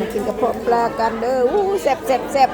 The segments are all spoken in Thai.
มากินกระเพาะปลากันเด้ออู้แซ่บแซ่บแซ่บ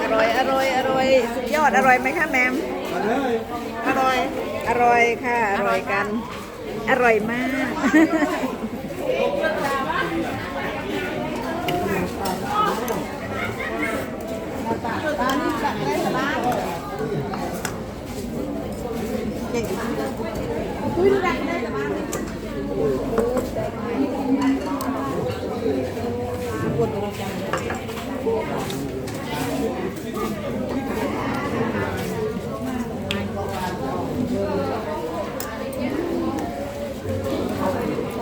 อร่อยอร่อยอร่อยสุด ยอดอร่อยไหมคะแมมอร่อย อร่อยค่ะ อร่อยกัน อร่อยมาก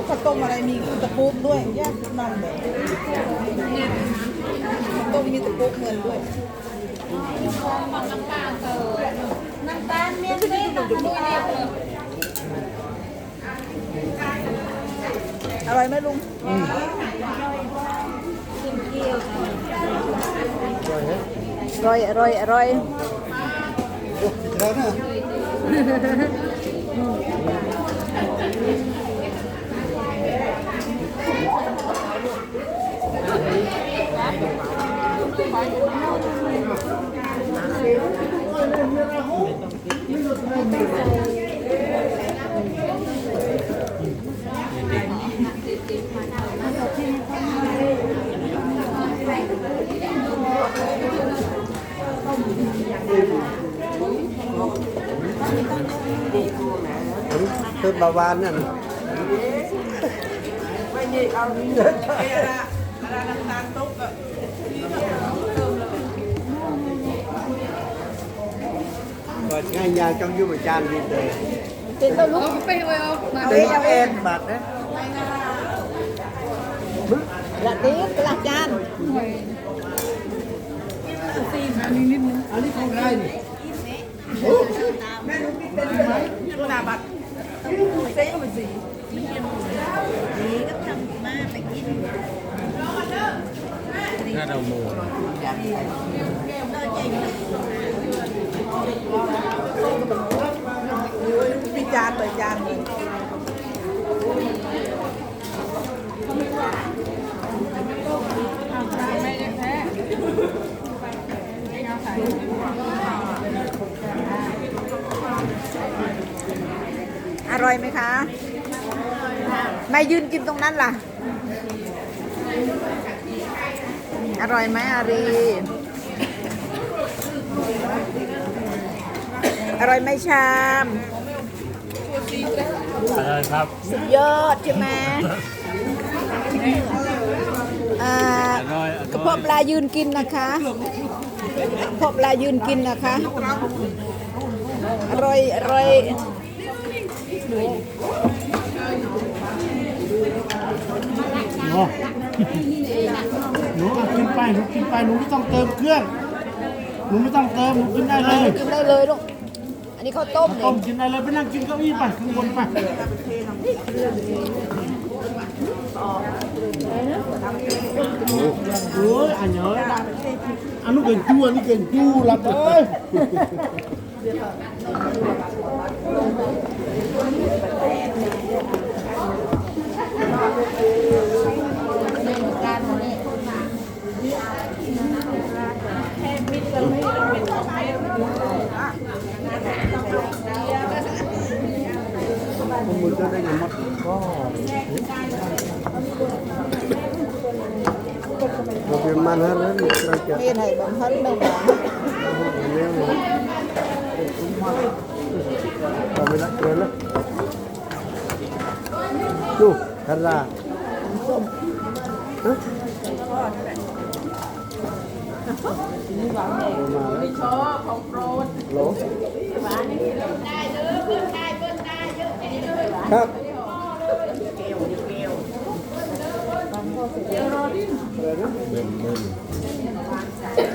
ข้าวต้มอะไรมีตะ ปูด้วยแยกมันเลยข้าวต้มมีตะปูเงินด้วยน้ำตาลเมียนนี่น้ำตาลเมียนอร่อยไหมลุงอร่อยอร่อยอร่อยแล้วนะคือเบาหวานนั่นไม่นี่เอาเงินไปอะไรอะไรน้ำตาลตุ๊กอะก็ง่ายยาจังอยู่ประจานดีเลย เป็นตัวลุงไปเลยเอามาเอาเต็เองมเอาเอเอ็งนบาทนะละนี้ละจานอันนี้ของใครนี่แม่ลูกพี่เป็นไหมหนาบัตรเซ็งมันสิถ้าเราโมงจานเลยจานเลย อร่อยไหมคะ ไม่ยืนกินตรงนั้นล่ะ อร่อยไหมอารี อร่อยไหมชาม อะไรครับ สุดยอดใช่ไหมอ่าอร่อยอกระร่อเพาะยปลายืนกินนะคะกระเพาะปลายืนกินนะคะ อร่อยอร่อยหนูหนูเอากินไปหนูกินไปหนูไม่ต้องเติมเครื่องหนูไม่ต้องเติมหนูกินได้เลยกินได้เลยลูกอั นี้ข้าวต้มต้เนี่มกินได้เลยไปนั่งกินเก้าอี้ไปข้างบนไปโอ้ยอันเนี้อันนู้นเก่งจู้อันนี้เก่งจู้รับเลย มันจะได้ยังมัดก็เราเป็น มันฮะแล้วเราจะเมียนให้บังคับไม่หวานเลี้ยงหนูเราไม่รักเกินแล้วดูคาราฮะไม่ชอบของโปรดโหลครับ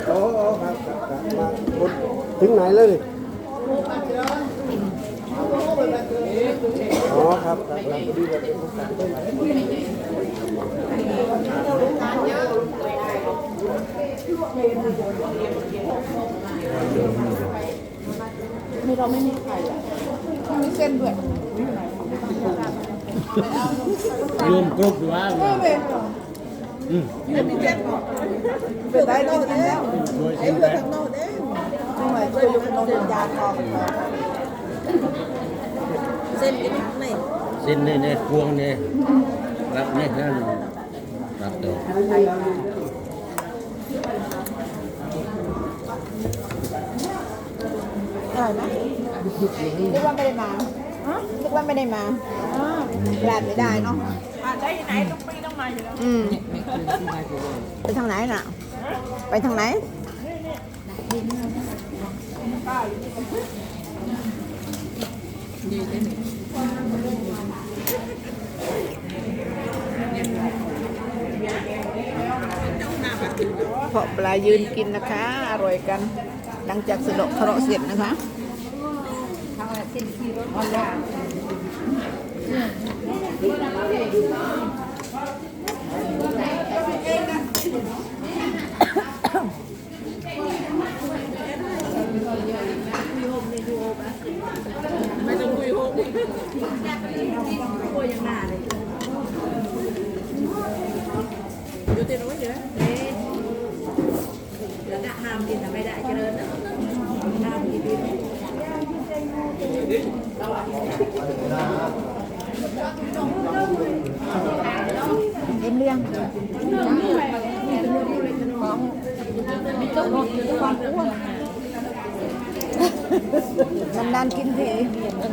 โอ้โอ้ครับมาถึงไหนเลยอ๋อครับครับครับพอดีว่าเป็นผู้การมีเราไม่มีไข่อะมีเส้นด้วย รวมกรุ๊ปหรือว่าไม่เป็นหรออืมมีเส้นหรอเป็นได้ดีกินแล้วโดยไอ้เพื่อแรกทางน้นเองทำไมช่วยยกนมยาคอเส้นกันไหนเส้นเนี่ยเนี่ยพวงเนี่ยรับเนี่ยนั่นรับตัวอร่อยไหมนึกว่าไม่ได้มานึกว่าไม่ได้มา พลาดไม่ได้เนาะได้ไหนต้องปีต้องมาอยู่แล้วอืมไปทางไหนน่ะ ไปทางไหนเพาะปลายืนกินนะคะ อร่อยกัน หลังจากสะเดาะเคราะห์เสร็จนะคะ ไม่ต้องคุยโฮมอยู่ เอ็มเลี้ยงนานๆกินที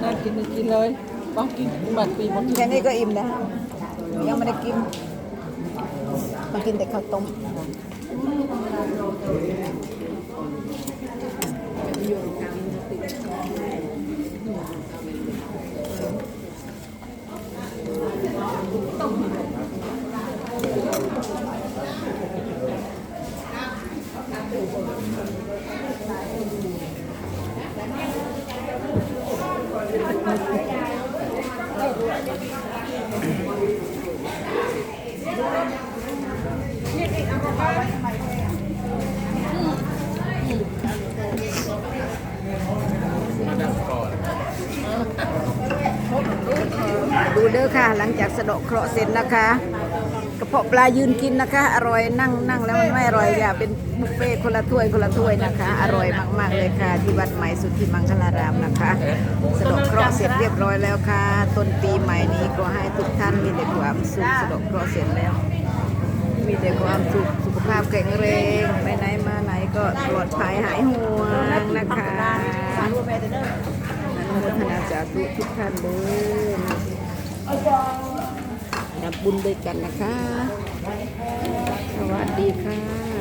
นานกินกินเลยต้องกินแบบปีหมดแค่นี้ก็อิ่มแล้วยังไม่ได้กินมากินแต่ข้าวต้มดู เด้อค่ะ หลังจากสะดาะเคราะห์เสร็จนะคะกระเพาะปลายืนกินนะคะ อร่อยนั่งนั่งแล้วมันไม่อร่อยอย่าเป็นบุฟเฟ่คนละถ้วยคนละถ้วยนะคะ อร่อยมากๆเลยค่ะ ที่วัดใหม่สุทธิมังคลารามนะคะสะดาะเคราะห์เสร็จเรียบร้อยแล้วค่ะ ต้นปีใหม่นี้ก็ให้ทุกท่านมีแต่ความสุขสะดาะเคราะห์เสร็จแล้ว มีแต่ความสุขสุขภาพแข็งแรงไปไหนมาไหนก็ปลอดภัยหายห่วงนะคะอนุโมทนาสาธุทุกท่านเลย รับบุญด้วยกันนะคะ สวัสดีค่ะ